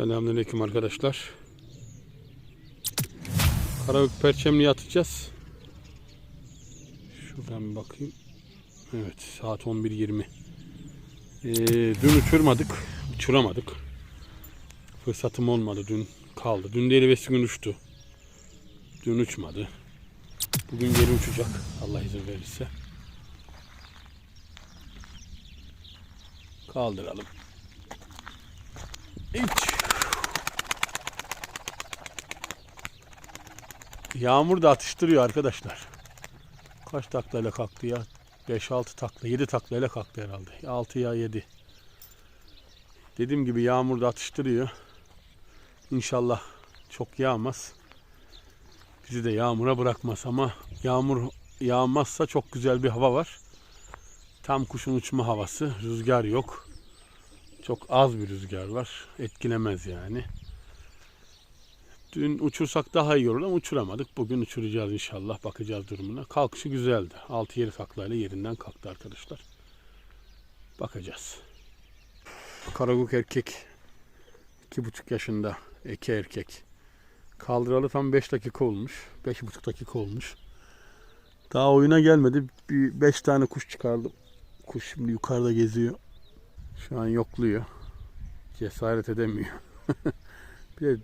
Selamünaleyküm arkadaşlar. Karabük Perçemli'ye atacağız. Şuradan bir bakayım. Evet saat 11.20. Ee, dün uçurmadık. Uçuramadık. Fırsatım olmadı dün kaldı. Dün değil evvelsi gün uçtu. Dün uçmadı. Bugün geri uçacak. Allah izin verirse. Kaldıralım. İç. Yağmur da atıştırıyor arkadaşlar. Kaç taklayla kalktı ya? 5-6 takla, 7 taklayla kalktı herhalde. 6 ya 7. Dediğim gibi yağmur da atıştırıyor. İnşallah çok yağmaz. Bizi de yağmura bırakmaz ama yağmur yağmazsa çok güzel bir hava var. Tam kuşun uçma havası. Rüzgar yok. Çok az bir rüzgar var. Etkilemez yani. Dün uçursak daha iyi olur ama uçuramadık. Bugün uçuracağız inşallah. Bakacağız durumuna. Kalkışı güzeldi. 6-7 taklayla yerinden kalktı arkadaşlar. Bakacağız. Karaguk erkek. 2,5 yaşında. Eke erkek. Kaldıralı tam 5 dakika olmuş. 5,5 dakika olmuş. Daha oyuna gelmedi. Bir 5 tane kuş çıkardım. Kuş şimdi yukarıda geziyor. Şu an yokluyor. Cesaret edemiyor. bir de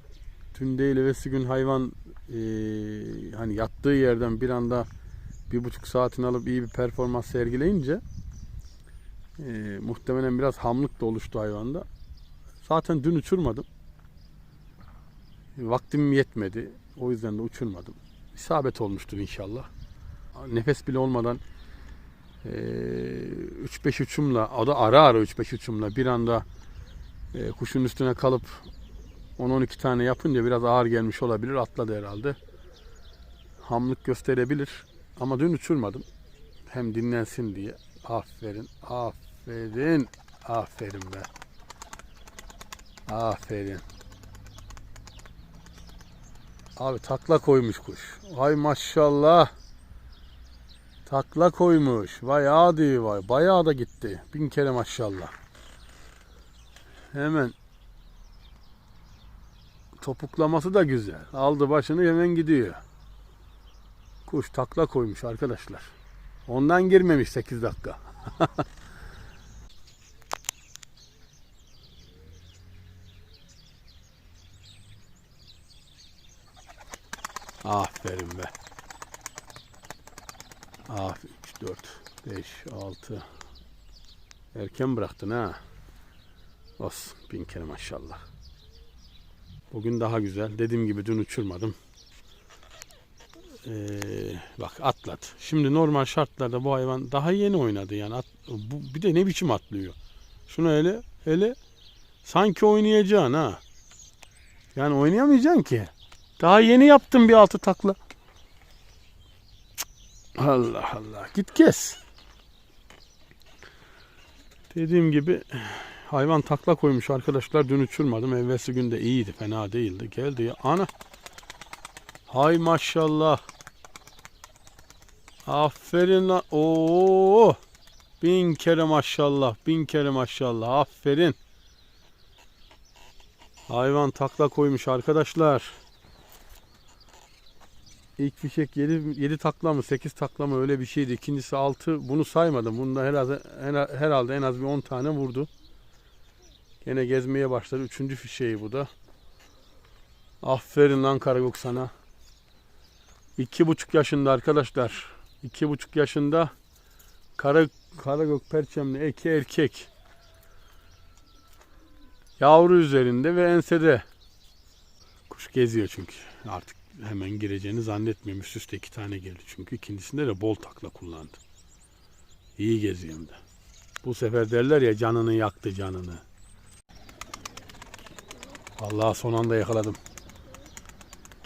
dün değil evvelsi gün hayvan eee, hani yattığı yerden bir anda bir buçuk saatini alıp iyi bir performans sergileyince eee, muhtemelen biraz hamlık da oluştu hayvanda. Zaten dün uçurmadım. Vaktim yetmedi. O yüzden de uçurmadım. İsabet olmuştur inşallah. Nefes bile olmadan eee, 3-5 uçumla, o da ara ara 3-5 uçumla bir anda e, kuşun üstüne kalıp 10-12 tane yapınca biraz ağır gelmiş olabilir. Atladı herhalde. Hamlık gösterebilir. Ama dün uçurmadım. Hem dinlensin diye. Aferin, aferin, aferin be. Aferin. Abi takla koymuş kuş. Ay maşallah. Takla koymuş. Vay adi vay. Bayağı da gitti. Bin kere maşallah. Hemen topuklaması da güzel. Aldı başını hemen gidiyor. Kuş takla koymuş arkadaşlar. Ondan girmemiş 8 dakika. Aferin be. Aferin. 3, 4, 5, 6. Erken bıraktın ha. Olsun. Bin kere maşallah. Bugün daha güzel. Dediğim gibi dün uçurmadım. Ee, bak atlat. Şimdi normal şartlarda bu hayvan daha yeni oynadı yani. At, bu, bir de ne biçim atlıyor. Şunu hele hele sanki oynayacaksın ha. Yani oynayamayacaksın ki. Daha yeni yaptım bir altı takla. Allah Allah. Git kes. Dediğim gibi hayvan takla koymuş arkadaşlar. Dün uçurmadım. Evvelsi günde iyiydi. Fena değildi. Geldi ya. Ana. Hay maşallah. Aferin lan. Oo. Bin kere maşallah. Bin kere maşallah. Aferin. Hayvan takla koymuş arkadaşlar. İlk fişek 7, 7 takla mı 8 takla mı öyle bir şeydi. İkincisi 6 bunu saymadım. Bunda herhalde, herhalde en az bir 10 tane vurdu. Gene gezmeye başladı. Üçüncü fişeği bu da. Aferin lan Karagok sana. İki buçuk yaşında arkadaşlar. İki buçuk yaşında Kara, Karagök perçemli eki erkek. Yavru üzerinde ve ensede. Kuş geziyor çünkü. Artık hemen gireceğini zannetmiyorum. Üst üste iki tane geldi çünkü. ikincisinde de bol takla kullandı. İyi geziyor de. Bu sefer derler ya canını yaktı canını. Allah son anda yakaladım.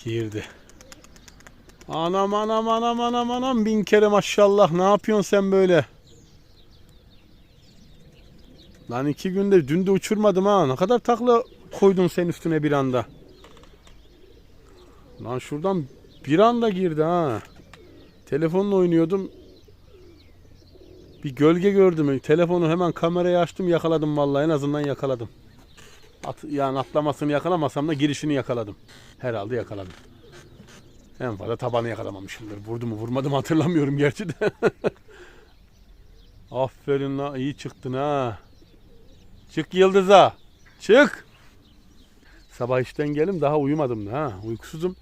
Girdi. Anam anam anam anam anam bin kere maşallah ne yapıyorsun sen böyle? Lan iki günde dün de uçurmadım ha. Ne kadar takla koydun sen üstüne bir anda. Lan şuradan bir anda girdi ha. Telefonla oynuyordum. Bir gölge gördüm. Telefonu hemen kameraya açtım yakaladım vallahi en azından yakaladım. At, yani atlamasını yakalamasam da girişini yakaladım. Herhalde yakaladım. En fazla tabanı yakalamamışımdır. Vurdu mu vurmadı mı hatırlamıyorum gerçi de. Aferin la iyi çıktın ha. Çık Yıldız'a. Çık. Sabah işten geldim daha uyumadım da ha. Uykusuzum.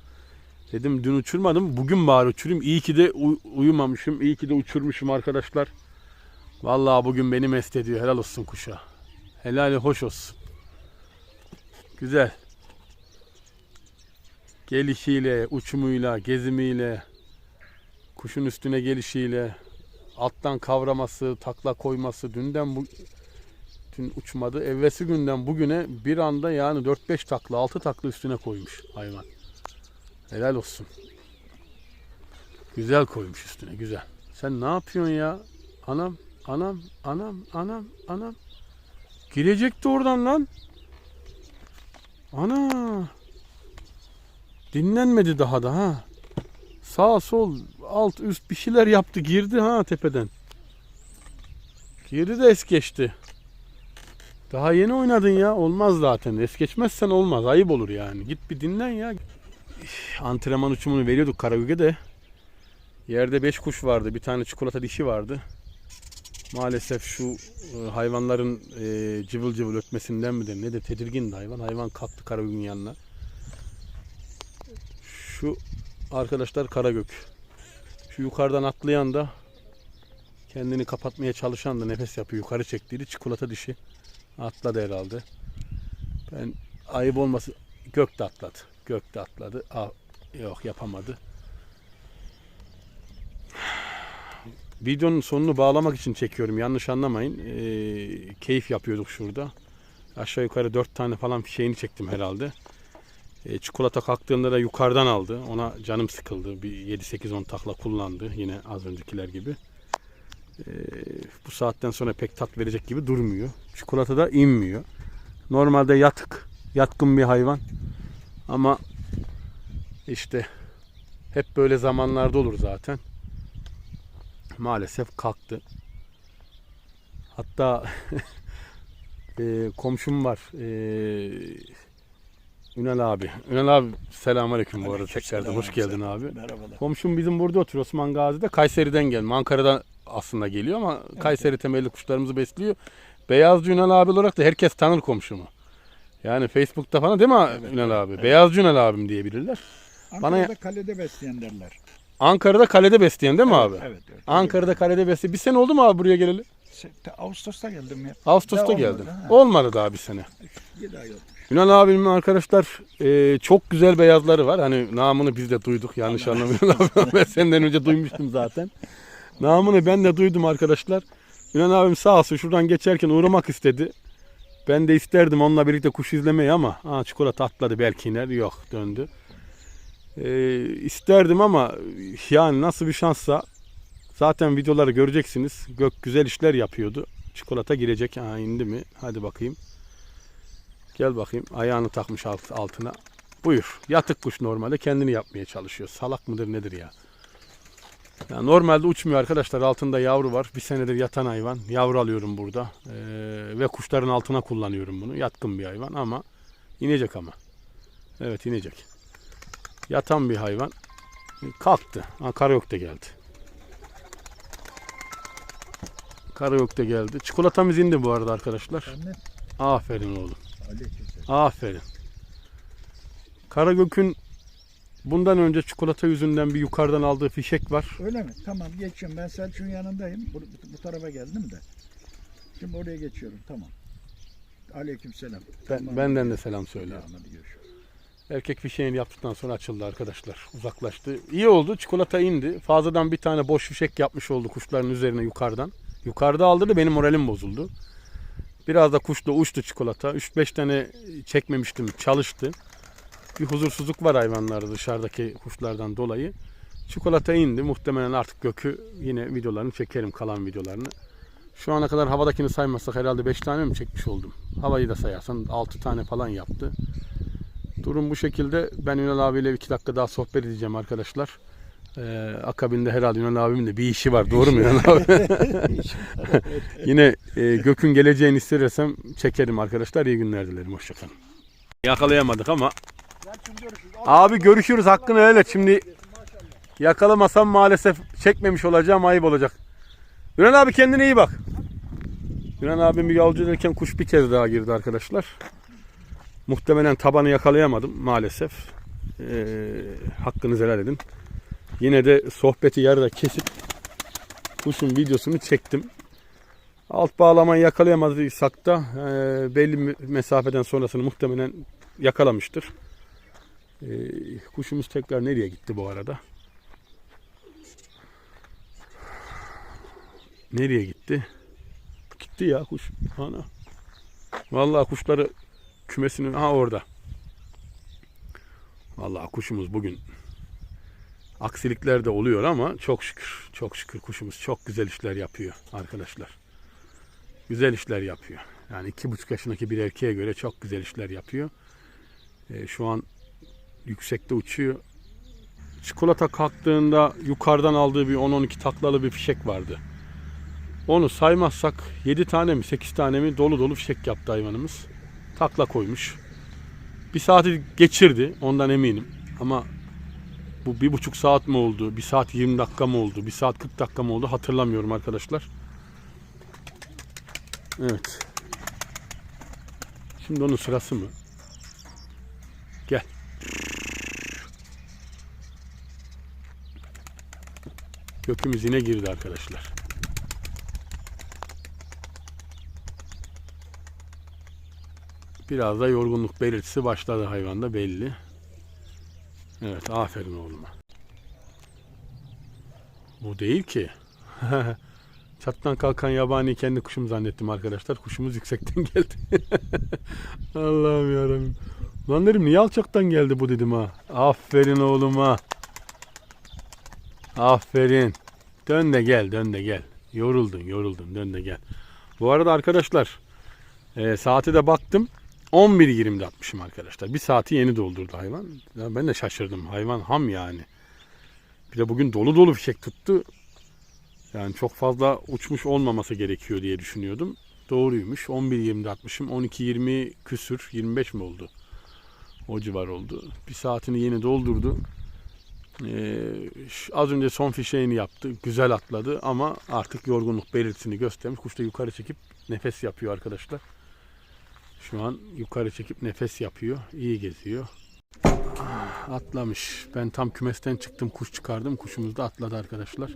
Dedim dün uçurmadım. Bugün bari uçurayım. İyi ki de uy- uyumamışım. İyi ki de uçurmuşum arkadaşlar. Vallahi bugün beni mest ediyor. Helal olsun kuşa. Helali hoş olsun. Güzel. Gelişiyle, uçumuyla, gezimiyle, kuşun üstüne gelişiyle, alttan kavraması, takla koyması, dünden bu dün uçmadı. Evvesi günden bugüne bir anda yani 4-5 takla, 6 takla üstüne koymuş hayvan. Helal olsun. Güzel koymuş üstüne, güzel. Sen ne yapıyorsun ya? Anam, anam, anam, anam, anam. Girecekti oradan lan. Ana. Dinlenmedi daha da ha. Sağ sol alt üst bir şeyler yaptı girdi ha tepeden. Girdi de es geçti. Daha yeni oynadın ya. Olmaz zaten. Es geçmezsen olmaz. Ayıp olur yani. Git bir dinlen ya. Antrenman uçumunu veriyorduk Karagöge'de. Yerde 5 kuş vardı. Bir tane çikolata dişi vardı. Maalesef şu e, hayvanların e, cıvıl cıvıl ötmesinden midir ne de tedirgindi hayvan. Hayvan kalktı Karagök'ün yanına. Şu arkadaşlar Karagök. Şu yukarıdan atlayan da kendini kapatmaya çalışan da nefes yapıyor. Yukarı çektiydi. Çikolata dişi. Atladı herhalde. Ben ayıp olması Gök de atladı. Gök de atladı. Aa, yok yapamadı. Videonun sonunu bağlamak için çekiyorum. Yanlış anlamayın. Ee, keyif yapıyorduk şurada. Aşağı yukarı 4 tane falan fişeğini çektim herhalde. Ee, çikolata kalktığında da yukarıdan aldı. Ona canım sıkıldı. Bir 7-8-10 takla kullandı. Yine az öncekiler gibi. Ee, bu saatten sonra pek tat verecek gibi durmuyor. Çikolata da inmiyor. Normalde yatık, yatkın bir hayvan. Ama işte hep böyle zamanlarda olur zaten maalesef kalktı. Hatta e, komşum var. E, Ünal abi. Ünal abi selamünaleyküm bu arada tekrardan hoş geldin abi. Merhabalar. Komşum bizim burada oturuyor Osman Gazi'de. Kayseri'den gelme. Ankara'dan aslında geliyor ama Kayseri temelli kuşlarımızı besliyor. Beyazcı Ünal abi olarak da herkes tanır komşumu. Yani Facebook'ta falan değil mi Evet, Ünal evet, abi? evet. Beyazcı Ünal abim diye bilirler. Ankara'da kalede besleyen derler. Ankara'da kalede besleyen değil mi abi? Evet, evet. Ankara'da kalede besleyen. Bir sene oldu mu abi buraya geleli? Se- te- Ağustos'ta geldim ya. Ağustos'ta Daha olmadı, geldin. ha. Olmadı daha bir sene. 7 ay oldu. Yunan abimin arkadaşlar e, çok güzel beyazları var. Hani namını biz de duyduk. Yanlış anlamayın abi. Ben senden önce duymuştum zaten. Namını ben de duydum arkadaşlar. Yunan abim sağ olsun şuradan geçerken uğramak istedi. Ben de isterdim onunla birlikte kuş izlemeyi ama ha, çikolata atladı belki iner. Yok döndü. E, isterdim ama yani nasıl bir şanssa zaten videoları göreceksiniz. Gök güzel işler yapıyordu. Çikolata girecek. Ha indi mi? Hadi bakayım. Gel bakayım. Ayağını takmış alt- altına. Buyur. Yatık kuş normalde kendini yapmaya çalışıyor. Salak mıdır nedir ya? ya normalde uçmuyor arkadaşlar. Altında yavru var. Bir senedir yatan hayvan. Yavru alıyorum burada. Ee, ve kuşların altına kullanıyorum bunu. Yatkın bir hayvan ama inecek ama. Evet inecek. Yatan bir hayvan. Kalktı. Ha, karayok da geldi. Karayok da geldi. Çikolatamız indi bu arada arkadaşlar. Anne. Aferin oğlum. Aferin. Karagök'ün bundan önce çikolata yüzünden bir yukarıdan aldığı fişek var. Öyle mi? Tamam geçiyorum. Ben Selçuk'un yanındayım. Bu, bu tarafa geldim de. Şimdi oraya geçiyorum. Tamam. Aleykümselam. Ben, Tamam. benden de selam söyle. Tamam, hadi görüşürüz. Erkek fişeğini yaptıktan sonra açıldı arkadaşlar. Uzaklaştı. İyi oldu. Çikolata indi. Fazladan bir tane boş fişek yapmış oldu kuşların üzerine yukarıdan. Yukarıda aldı da benim moralim bozuldu. Biraz da kuşla uçtu çikolata. 3-5 tane çekmemiştim. Çalıştı. Bir huzursuzluk var hayvanlarda dışarıdaki kuşlardan dolayı. Çikolata indi. Muhtemelen artık gökü yine videolarını çekerim kalan videolarını. Şu ana kadar havadakini saymazsak herhalde 5 tane mi çekmiş oldum. Havayı da sayarsan 6 tane falan yaptı. Durum bu şekilde. Ben Ünal abiyle 2 dakika daha sohbet edeceğim arkadaşlar. Ee, akabinde herhalde Yunan abimin de bir işi var. Doğru mu Yunan abi? Yine e, Gök'ün geleceğini istersem çekerim arkadaşlar. İyi günler dilerim. Hoşçakalın. Yakalayamadık ama. Abi görüşürüz hakkını öyle. Şimdi yakalamasam maalesef çekmemiş olacağım ayıp olacak. Yunan abi kendine iyi bak. Yunan abim bir yolcu ederken kuş bir kez daha girdi arkadaşlar. Muhtemelen tabanı yakalayamadım maalesef. Ee, hakkınızı helal edin. Yine de sohbeti yarıda kesip kuşun videosunu çektim. Alt bağlamayı yakalayamadıysak da e, belli mesafeden sonrasını muhtemelen yakalamıştır. Ee, kuşumuz tekrar nereye gitti bu arada? Nereye gitti? Gitti ya kuş. Ana. Vallahi kuşları kümesinin ha orada. Vallahi kuşumuz bugün aksilikler de oluyor ama çok şükür çok şükür kuşumuz çok güzel işler yapıyor arkadaşlar. Güzel işler yapıyor. Yani iki buçuk yaşındaki bir erkeğe göre çok güzel işler yapıyor. Ee, şu an yüksekte uçuyor. Çikolata kalktığında yukarıdan aldığı bir 10-12 taklalı bir fişek vardı. Onu saymazsak 7 tane mi 8 tane mi dolu dolu fişek yaptı hayvanımız. Takla koymuş. Bir saati geçirdi ondan eminim. Ama bu bir buçuk saat mi oldu? Bir saat 20 dakika mı oldu? Bir saat 40 dakika mı oldu? Hatırlamıyorum arkadaşlar. Evet. Şimdi onun sırası mı? Gel. Gökümüz yine girdi arkadaşlar. Biraz da yorgunluk belirtisi başladı hayvanda belli. Evet aferin oğluma. Bu değil ki. Çattan kalkan yabani kendi kuşum zannettim arkadaşlar. Kuşumuz yüksekten geldi. Allah'ım yarabbim. Lan dedim niye alçaktan geldi bu dedim ha. Aferin oğluma. Aferin. Dön de gel, dön de gel. Yoruldun, yoruldun. Dön de gel. Bu arada arkadaşlar e, saate de baktım. 11.20'de atmışım arkadaşlar. Bir saati yeni doldurdu hayvan. Ya ben de şaşırdım. Hayvan ham yani. Bir de bugün dolu dolu fişek tuttu. Yani çok fazla uçmuş olmaması gerekiyor diye düşünüyordum. Doğruymuş. 11.20'de atmışım. 12.20 küsür. 25 mi oldu? O civar oldu. Bir saatini yeni doldurdu. Ee, az önce son fişeğini yaptı. Güzel atladı ama artık yorgunluk belirtisini göstermiş. Kuş da yukarı çekip nefes yapıyor arkadaşlar. Şu an yukarı çekip nefes yapıyor. İyi geziyor. Ah, Atlamış. Ben tam kümesten çıktım. Kuş çıkardım. Kuşumuz da atladı arkadaşlar.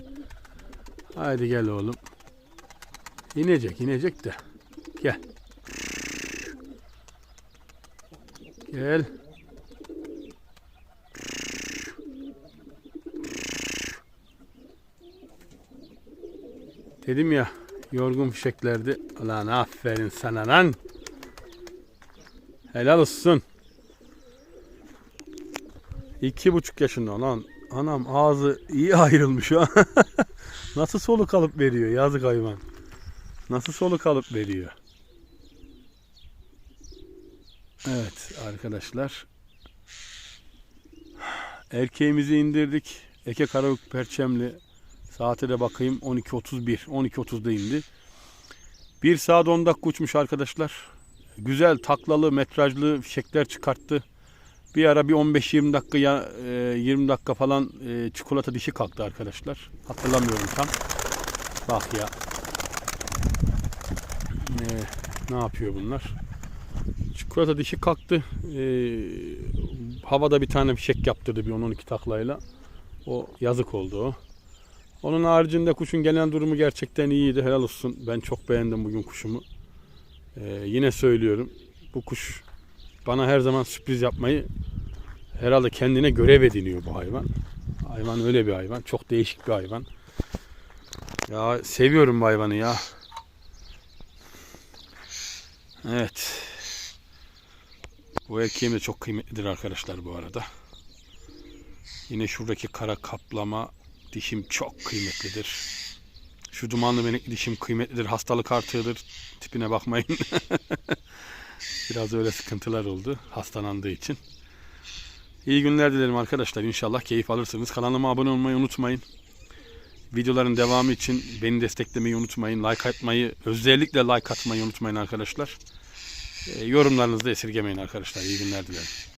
Haydi gel oğlum. İnecek inecek de. Gel. Gel. Dedim ya yorgun fişeklerdi. Lan aferin sana lan. Helal olsun. İki buçuk yaşında lan. Anam ağzı iyi ayrılmış ha. Nasıl soluk alıp veriyor yazık hayvan. Nasıl soluk alıp veriyor. Evet arkadaşlar. Erkeğimizi indirdik. Eke Karabük Perçemli. Saate de bakayım 12.31. 12.30'da indi. 1 saat 10 dakika uçmuş arkadaşlar. Güzel taklalı metrajlı fişekler çıkarttı. Bir ara bir 15-20 dakika ya e, 20 dakika falan e, çikolata dişi kalktı arkadaşlar. Hatırlamıyorum tam. Bak ya. E, ne yapıyor bunlar? Çikolata dişi kalktı. E, havada bir tane fişek yaptırdı bir 10-12 taklayla. O yazık oldu o. Onun haricinde kuşun gelen durumu gerçekten iyiydi. Helal olsun. Ben çok beğendim bugün kuşumu. Ee, yine söylüyorum. Bu kuş bana her zaman sürpriz yapmayı herhalde kendine görev ediniyor bu hayvan. Hayvan öyle bir hayvan. Çok değişik bir hayvan. Ya seviyorum bu hayvanı ya. Evet. Bu erkeğim de çok kıymetlidir arkadaşlar bu arada. Yine şuradaki kara kaplama dişim çok kıymetlidir. Şu dumanlı benekli dişim kıymetlidir. Hastalık artığıdır. Tipine bakmayın. Biraz öyle sıkıntılar oldu hastalandığı için. İyi günler dilerim arkadaşlar. İnşallah keyif alırsınız. Kanalıma abone olmayı unutmayın. Videoların devamı için beni desteklemeyi unutmayın. Like atmayı, özellikle like atmayı unutmayın arkadaşlar. E, yorumlarınızı da esirgemeyin arkadaşlar. İyi günler dilerim.